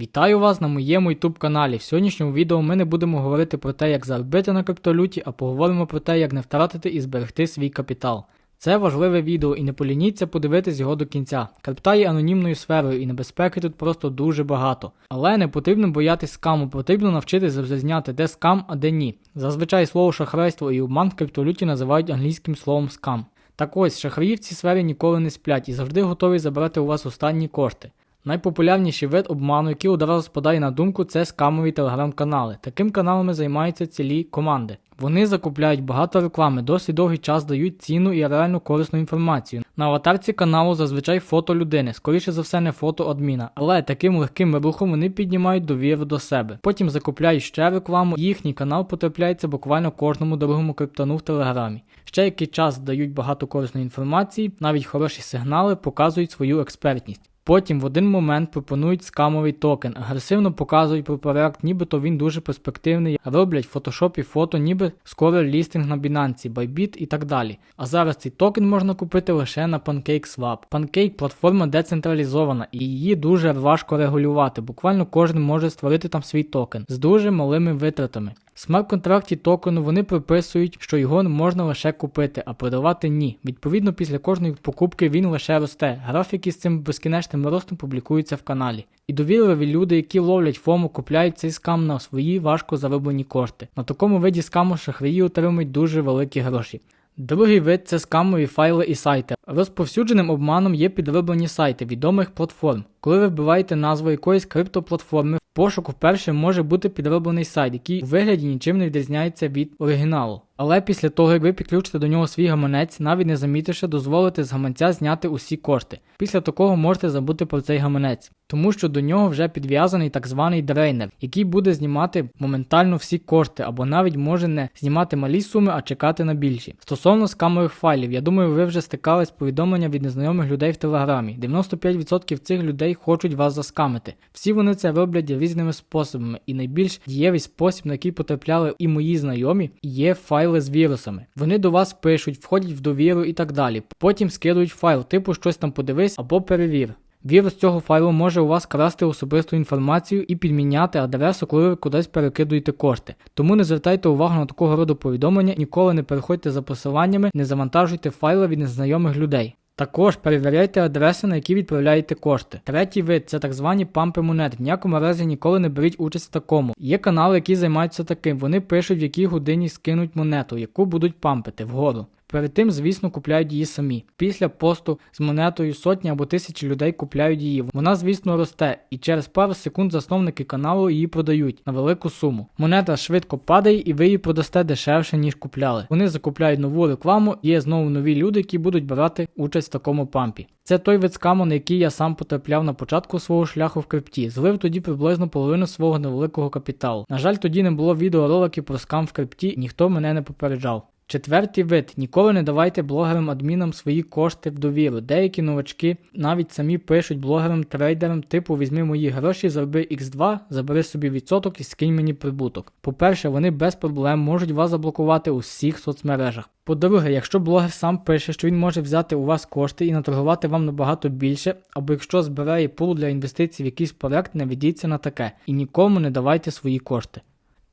Вітаю вас на моєму YouTube каналі. В сьогоднішньому відео ми не будемо говорити про те, як заробити на криптовалюті, а поговоримо про те, як не втратити і зберегти свій капітал. Це важливе відео і не полініться подивитись його до кінця. Крипта є анонімною сферою і небезпеки тут просто дуже багато. Але не потрібно боятись скаму, потрібно навчитись розрізняти, де скам, а де ні. Зазвичай слово шахрайство і обман в криптовалюті називають англійським словом скам. Так ось, шахраї в цій сфері ніколи не сплять і завжди готові забрати у вас останні кошти. Найпопулярніший вид обману, який одразу спадає на думку, це скамові телеграм-канали. Таким каналами займаються цілі команди. Вони закупляють багато реклами, досить довгий час дають цінну і реально корисну інформацію. На аватарці каналу зазвичай фото людини, скоріше за все не фото адміна, але таким легким рухом вони піднімають довіру до себе. Потім закупляють ще рекламу, їхній канал потрапляється буквально кожному другому криптану в телеграмі. Ще який час дають багато корисної інформації, навіть хороші сигнали показують свою експертність. Потім в один момент пропонують скамовий токен, агресивно показують про проект, нібито він дуже перспективний, роблять в фотошопі фото, ніби скоро лістинг на Binance, Bybit і так далі. А зараз цей токен можна купити лише на PancakeSwap. Pancake платформа децентралізована і її дуже важко регулювати. Буквально кожен може створити там свій токен з дуже малими витратами. Смарт-контракті токену вони прописують, що його можна лише купити, а продавати ні. Відповідно, після кожної покупки він лише росте. Графіки з цим безкінечним ростом публікуються в каналі. І довірливі люди, які ловлять фому, купляють цей скам на свої важко зароблені кошти. На такому виді скаму шахраї отримують дуже великі гроші. Другий вид це скамові файли і сайти. Розповсюдженим обманом є підроблені сайти відомих платформ. Коли ви вбиваєте назву якоїсь криптоплатформи, пошуку вперше може бути підроблений сайт, який у вигляді нічим не відрізняється від оригіналу. Але після того, як ви підключите до нього свій гаманець, навіть не замітивши, дозволите з гаманця зняти усі кошти. Після такого можете забути про цей гаманець, тому що до нього вже підв'язаний так званий дрейнер, який буде знімати моментально всі кошти, або навіть може не знімати малі суми, а чекати на більші. Стосовно скамових файлів, я думаю, ви вже стикались повідомлення від незнайомих людей в телеграмі. 95% цих людей хочуть вас заскамити. Всі вони це роблять різними способами, і найбільш дієвий спосіб, на який потрапляли і мої знайомі, є файли з вірусами. Вони до вас пишуть, входять в довіру і так далі. Потім скидують файл, типу щось там подивись або перевір. Вірус цього файлу може у вас красти особисту інформацію і підміняти адресу, коли ви кудись перекидуєте кошти. Тому не звертайте увагу на такого роду повідомлення, ніколи не переходьте за посиланнями, не завантажуйте файли від незнайомих людей. Також перевіряйте адреси, на які відправляєте кошти. Третій вид це так звані пампи монет. В ніякому разі ніколи не беріть участь в такому. Є канали, які займаються таким. Вони пишуть, в якій годині скинуть монету, яку будуть пампити вгору. Перед тим, звісно, купляють її самі. Після посту з монетою сотні або тисячі людей купляють її. Вона, звісно, росте, і через пару секунд засновники каналу її продають на велику суму. Монета швидко падає, і ви її продасте дешевше, ніж купляли. Вони закупляють нову рекламу, і є знову нові люди, які будуть брати участь в такому пампі. Це той вид скаму, на який я сам потрапляв на початку свого шляху в крипті. Злив тоді приблизно половину свого невеликого капіталу. На жаль, тоді не було відеороликів про скам в крипті, ніхто мене не попереджав. Четвертий вид. Ніколи не давайте блогерам-адмінам свої кошти в довіру. Деякі новачки навіть самі пишуть блогерам-трейдерам, типу візьми мої гроші, зароби X2, забери собі відсоток і скинь мені прибуток. По-перше, вони без проблем можуть вас заблокувати у всіх соцмережах. По-друге, якщо блогер сам пише, що він може взяти у вас кошти і наторгувати вам набагато більше, або якщо збирає пул для інвестицій в якийсь проект, не ведіться на таке і нікому не давайте свої кошти.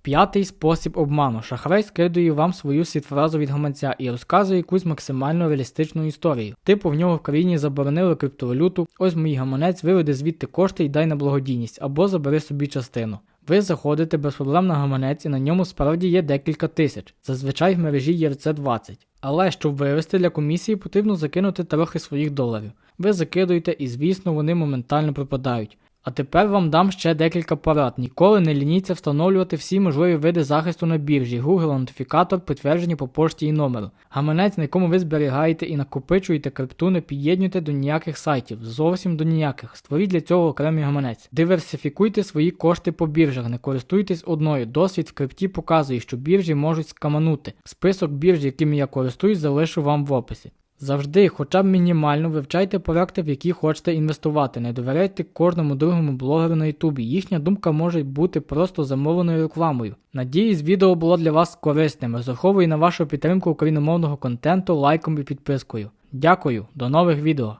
П'ятий спосіб обману. Шахрай скидує вам свою світфразу від гаманця і розказує якусь максимально реалістичну історію. Типу в нього в країні заборонили криптовалюту, ось мій гаманець виведе звідти кошти і дай на благодійність, або забери собі частину. Ви заходите без проблем на гаманець і на ньому справді є декілька тисяч. Зазвичай в мережі є RC20. Але щоб вивести для комісії, потрібно закинути трохи своїх доларів. Ви закидуєте і, звісно, вони моментально пропадають. А тепер вам дам ще декілька порад. Ніколи не лініться встановлювати всі можливі види захисту на біржі, Google аутентифікатор, підтверджені по пошті і номеру. Гаманець, на якому ви зберігаєте і накопичуєте крипту, не під'єднуйте до ніяких сайтів, зовсім до ніяких. Створіть для цього окремий гаманець. Диверсифікуйте свої кошти по біржах, не користуйтесь одною. Досвід в крипті показує, що біржі можуть скаманути. Список бірж, якими я користуюсь, залишу вам в описі. Завжди, хоча б мінімально, вивчайте проекти, в які хочете інвестувати. Не довіряйте кожному другому блогеру на Ютубі. Їхня думка може бути просто замовленою рекламою. Надіюсь, відео було для вас корисним. Розраховую на вашу підтримку україномовного контенту лайком і підпискою. Дякую, до нових відео.